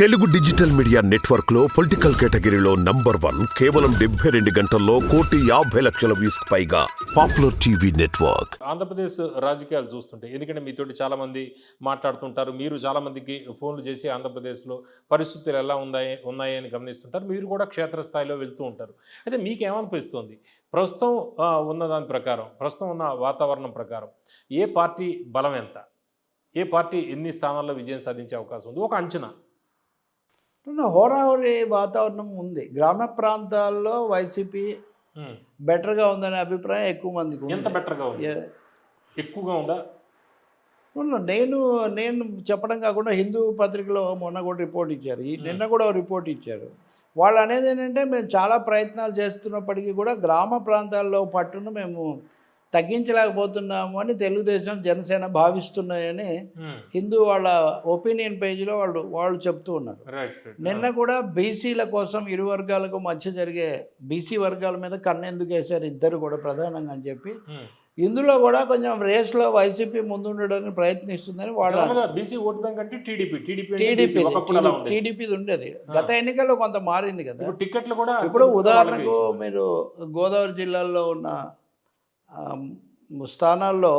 Telugu digital media నెట్వర్క్లో political కేటగిరీలో number one కేవలం డెబ్బై రెండు గంటల్లో కోటి యాభై లక్షల వ్యూస్ పైగా పాపులర్ టీవీ నెట్వర్క్. ఆంధ్రప్రదేశ్ రాజకీయాలు చూస్తుంటే ఎందుకంటే మీతోటి చాలా మంది మాట్లాడుతుంటారు మీరు చాలా మందికి ఫోన్లు చేసి ఆంధ్రప్రదేశ్లో పరిస్థితులు ఎలా ఉన్నాయి ఉన్నాయి అని గమనిస్తుంటారు మీరు కూడా క్షేత్రస్థాయిలో వెళ్తూ ఉంటారు. అయితే మీకు ఏమనిపిస్తుంది ప్రస్తుతం ఉన్న దాని ప్రకారం ప్రస్తుతం ఉన్న వాతావరణం ప్రకారం ఏ పార్టీ బలం ఎంత? ఏ పార్టీ ఎన్ని స్థానాల్లో విజయం సాధించే అవకాశం ఉంది? ఒక అంచనా. హోరాహోరీ వాతావరణం ఉంది. గ్రామ ప్రాంతాల్లో వైసీపీ. బెటర్గా ఉందనే అభిప్రాయం ఎక్కువ మందికి. ఎంత బెటర్గా ఉంది? ఎక్కువగా ఉందా? నేను నేను చెప్పడం కాకుండా హిందూ పత్రికలో మొన్న కూడా రిపోర్ట్ ఇచ్చారు. ఈ నిన్న కూడా రిపోర్ట్ ఇచ్చారు. వాళ్ళు అనేది ఏంటంటే మేము చాలా ప్రయత్నాలు చేస్తున్నప్పటికీ కూడా గ్రామ ప్రాంతాల్లో పట్టును మేము తగ్గించలేకపోతున్నాము అని తెలుగుదేశం జనసేన భావిస్తున్నాయని ఉమ్. హిందూ వాళ్ళ ఒపీనియన్ పేజీలో వాళ్ళు వాళ్ళు చెప్తూ ఉన్నారు. నిన్న కూడా బీసీల కోసం ఇరు వర్గాలకు మధ్య జరిగే బీసీ వర్గాల మీద కన్నెందుకు వేశారు ఇద్దరు కూడా ప్రధానంగా అని చెప్పి. ఉమ్. ఇందులో కూడా కొంచెం రేస్లో వైసీపీ ముందుండడానికి ప్రయత్నిస్తుందని వాళ్ళ బీసీ ఓట్ బ్యాంక్ అంటే టీడీపీ. టీడీపీ ఉండేది. టీడీపీది ఉండేది. గత ఎన్నికల్లో కొంత మారింది కదా. ఇప్పుడు టికెట్లు కూడా ఇప్పుడు వాళ్ళకే ఉదాహరణకు. మీరు గోదావరి జిల్లాలో ఉన్న స్థానాల్లో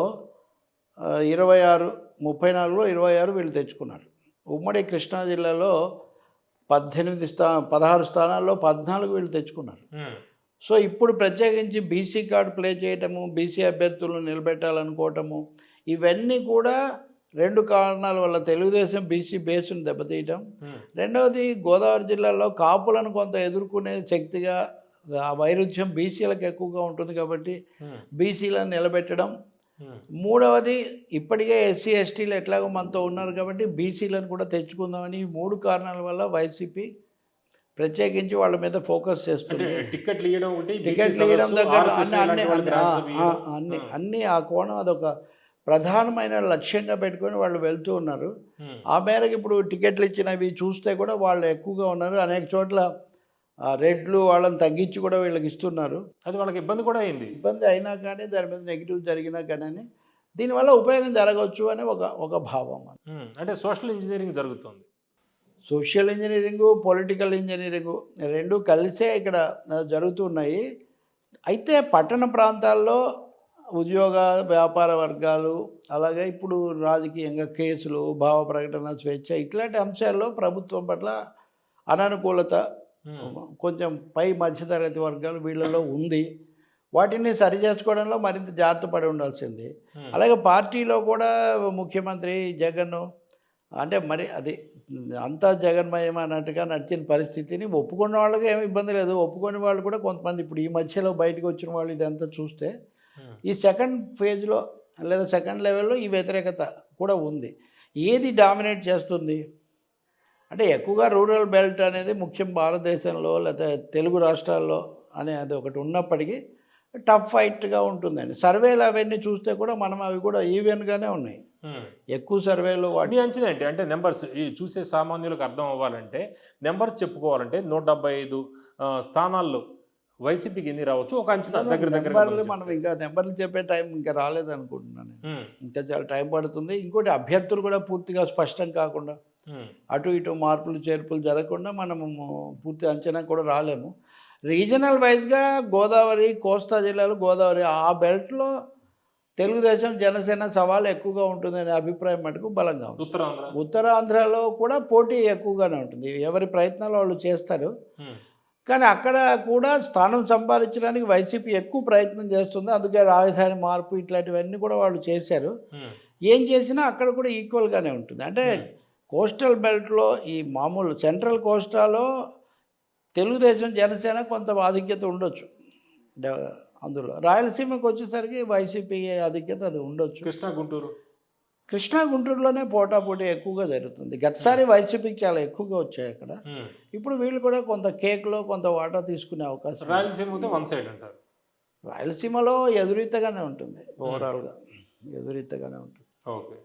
ఇరవై ఆరు ముప్పై నాలుగులో ఇరవై ఆరు వీళ్ళు తెచ్చుకున్నారు ఉమ్మడి కృష్ణా జిల్లాలో పద్దెనిమిది స్థా పదహారు స్థానాల్లో పద్నాలుగు వీళ్ళు తెచ్చుకున్నారు. సో ఇప్పుడు ప్రత్యేకించి బీసీ కార్డు ప్లే చేయటము బీసీ అభ్యర్థులను నిలబెట్టాలనుకోవటము ఇవన్నీ కూడా రెండు కారణాల వల్ల తెలుగుదేశం బీసీ బేస్ను దెబ్బతీయటం. రెండవది గోదావరి జిల్లాలో కాపులను కొంత ఎదుర్కొనే శక్తిగా ఆ వైరుధ్యం బీసీలకు ఎక్కువగా ఉంటుంది కాబట్టి. బీసీలను నిలబెట్టడం. మూడవది ఇప్పటికే ఎస్సీ ఎస్టీలు ఎట్లాగో మనతో ఉన్నారు కాబట్టి బీసీలను కూడా తెచ్చుకుందామని ఈ మూడు కారణాల వల్ల వైసీపీ ప్రత్యేకించి వాళ్ళ మీద ఫోకస్ చేస్తుంది టికెట్లు ఇవ్వడం టికెట్లు ఇవ్వడం దగ్గర అన్ని అన్ని అన్ని ఆ, కోణం అదొక ప్రధానమైన లక్ష్యంగా పెట్టుకొని వాళ్ళు వెళ్తూ ఉన్నారు. ఆ మేరకు ఇప్పుడు టికెట్లు ఇచ్చినవి చూస్తే కూడా వాళ్ళు ఎక్కువగా ఉన్నారు అనేక చోట్ల ఆ, రేట్లు వాళ్ళని తగ్గించి కూడా వీళ్ళకి ఇస్తున్నారు అది వాళ్ళకి ఇబ్బంది కూడా అయింది ఇబ్బంది అయినా కానీ దాని మీద నెగిటివ్ జరిగినా కానీ దీనివల్ల ఉపయోగం జరగవచ్చు అనే ఒక ఒక భావం. అంటే సోషల్ ఇంజనీరింగ్ జరుగుతుంది సోషల్ ఇంజనీరింగు పొలిటికల్ ఇంజనీరింగు రెండు కలిసే ఇక్కడ జరుగుతున్నాయి అయితే పట్టణ ప్రాంతాల్లో ఉద్యోగ వ్యాపార వర్గాలు అలాగే ఇప్పుడు రాజకీయంగా కేసులు భావ ప్రకటన స్వేచ్ఛ ఇట్లాంటి అంశాల్లో ప్రభుత్వం పట్ల అననుకూలత. కొంచెం పై మధ్యతరగతి వర్గాలు వీళ్ళలో ఉంది. వాటిని సరి చేసుకోవడంలో మరింత జాగ్రత్త పడి ఉండాల్సింది. అలాగే పార్టీలో కూడా ముఖ్యమంత్రి జగన్ అంటే మరి అది అంతా జగన్మయం అన్నట్టుగా నడిచిన పరిస్థితిని ఒప్పుకున్న వాళ్ళకి ఏమి ఇబ్బంది లేదు. ఒప్పుకొని వాళ్ళు కూడా కొంతమంది ఇప్పుడు ఈ మధ్యలో బయటకు వచ్చిన వాళ్ళు ఇదంతా చూస్తే. ఈ సెకండ్ ఫేజ్లో లేదా సెకండ్ లెవెల్లో ఈ వ్యతిరేకత కూడా ఉంది. ఏది డామినేట్ చేస్తుంది? అంటే ఎక్కువగా రూరల్ బెల్ట్ అనేది ముఖ్యం భారతదేశంలో లేదా తెలుగు రాష్ట్రాల్లో అనే అది ఒకటి ఉన్నప్పటికీ టఫ్ ఫైట్గా ఉంటుందండి. సర్వేలు అవన్నీ చూస్తే కూడా మనం అవి కూడా ఈవెన్గానే ఉన్నాయి. ఎక్కువ సర్వేలు వాటి మీ అంచనా ఏంటి? అంటే నెంబర్స్ ఈ చూసే సామాన్యులకు అర్థం అవ్వాలంటే నెంబర్స్ చెప్పుకోవాలంటే నూట డెబ్బై ఐదు స్థానాల్లో వైసీపీకి ఎన్ని రావచ్చు ఒక అంచనా దగ్గర దగ్గర మనం ఇంకా నెంబర్లు చెప్పే టైం ఇంకా రాలేదనుకుంటున్నాను నేను. ఇంకా చాలా టైం పడుతుంది. ఇంకోటి అభ్యర్థులు కూడా పూర్తిగా స్పష్టం కాకుండా అటు ఇటు మార్పులు చేర్పులు జరగకుండా మనము పూర్తి అంచనా కూడా రాలేము. రీజనల్ వైజ్గా గోదావరి కోస్తా జిల్లాలు గోదావరి ఆ బెల్ట్లో తెలుగుదేశం జనసేన సవాలు ఎక్కువగా ఉంటుందనే అభిప్రాయం మటుకు బలంగా ఉంది. ఉత్తరాంధ్ర. ఉత్తరాంధ్రలో కూడా పోటీ ఎక్కువగానే ఉంటుంది. ఎవరి ప్రయత్నాలు వాళ్ళు చేస్తారు. కానీ అక్కడ కూడా స్థానం సంపాదించడానికి వైసీపీ ఎక్కువ ప్రయత్నం చేస్తుంది. అందుకే రాజధాని మార్పు ఇట్లాంటివన్నీ కూడా వాళ్ళు చేశారు. ఏం చేసినా అక్కడ కూడా ఈక్వల్గానే ఉంటుంది. అంటే. కోస్టల్ బెల్ట్లో ఈ మామూలు సెంట్రల్ కోస్టాలో తెలుగుదేశం జనసేన కొంత ఆధిక్యత ఉండొచ్చు. అందులో. రాయలసీమకు వచ్చేసరికి వైసీపీ ఆధిక్యత అది ఉండొచ్చు. కృష్ణా గుంటూరు. కృష్ణా గుంటూరులోనే పోటాపోటీ ఎక్కువగా జరుగుతుంది. గతసారి వైసీపీకి చాలా ఎక్కువగా వచ్చాయి అక్కడ. ఇప్పుడు వీళ్ళు కూడా కొంత కేక్లో కొంత వాటా తీసుకునే అవకాశం. రాయలసీమ వన్ సైడ్ అంటారు. రాయలసీమలో ఎదురీతగానే ఉంటుంది ఓవరాల్గా. ఎదురీతగానే ఉంటుంది. ఓకే.